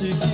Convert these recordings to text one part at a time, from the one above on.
te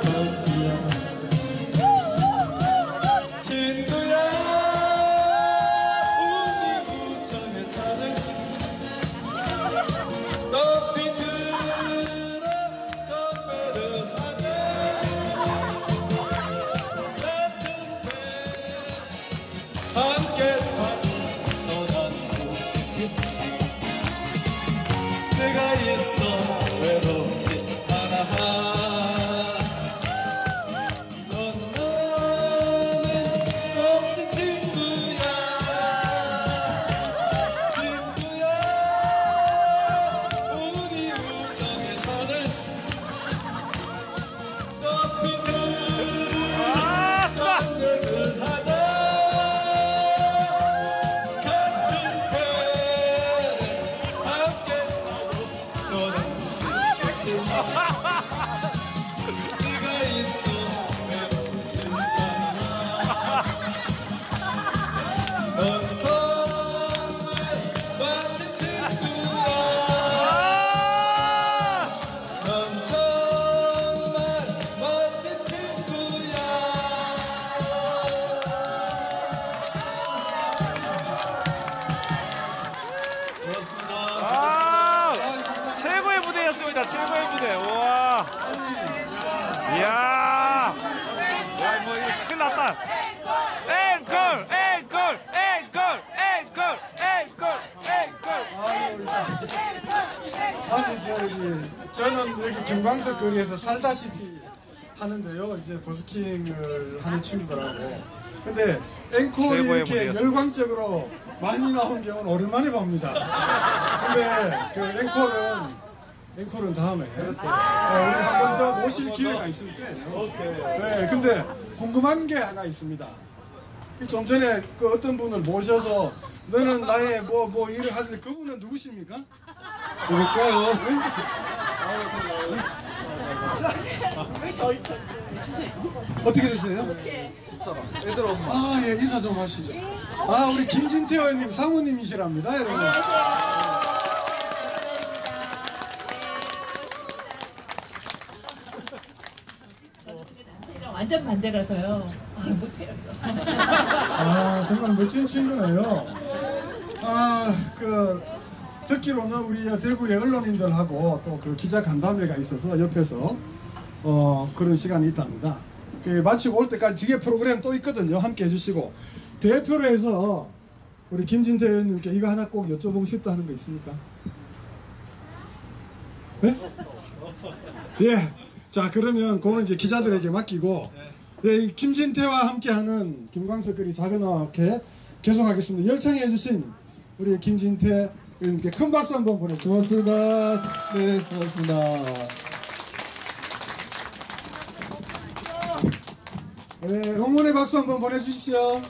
최고의 무대. 와. 이야. 야, 뭐 이거 큰일 났다. 앵콜! 앵콜! 앵콜! 앵콜! 앵콜! 앵콜! 아니 저기 저는 여기 김광석 거리에서 살다시피 하는데요. 이제 버스킹을 하는 친구들하고. 근데 앵콜이 이렇게. 열광적으로 많이 나온 경우는 오랜만에 봅니다. 근데 그 앵콜은 앵콜은 다음에 네, 우리 한 번 더 모실 기회가 있을 거예요. 네, 근데 궁금한 게 하나 있습니다. 좀 전에 그 어떤 분을 모셔서 너는 나의 뭐뭐 일을 하는데 그분은 누구십니까? 누굴까요? 어떻게 되세요? 아, 예, 인사 좀 하시죠. 아, 우리 김진태 의원님 사모님이시랍니다, 여러분. 저는 근데 남편이랑 완전 반대라서요. 아, 못해요. 아, 정말 멋진 친구네요. 아, 그, 듣기로는 우리 대구의 언론인들하고 또 그 기자 간담회가 있어서 옆에서 어, 그런 시간이 있답니다. 그 마치고 올 때까지 뒤에 프로그램 또 있거든요. 함께 해주시고. 대표로 해서 우리 김진태 의원님께 이거 하나 꼭 여쭤보고 싶다 하는 거 있습니까? 네? 예. 자, 그러면 그거는 이제 기자들에게 맡기고, 예, 이 김진태와 함께하는 김광석 그리 사근어학회 계속하겠습니다. 열창해 주신 우리 김진태 의원님께 큰 박수 한번 보내주세요. 고맙습니다. 네, 고맙습니다. 네, 응원의 박수 한번 보내주십시오.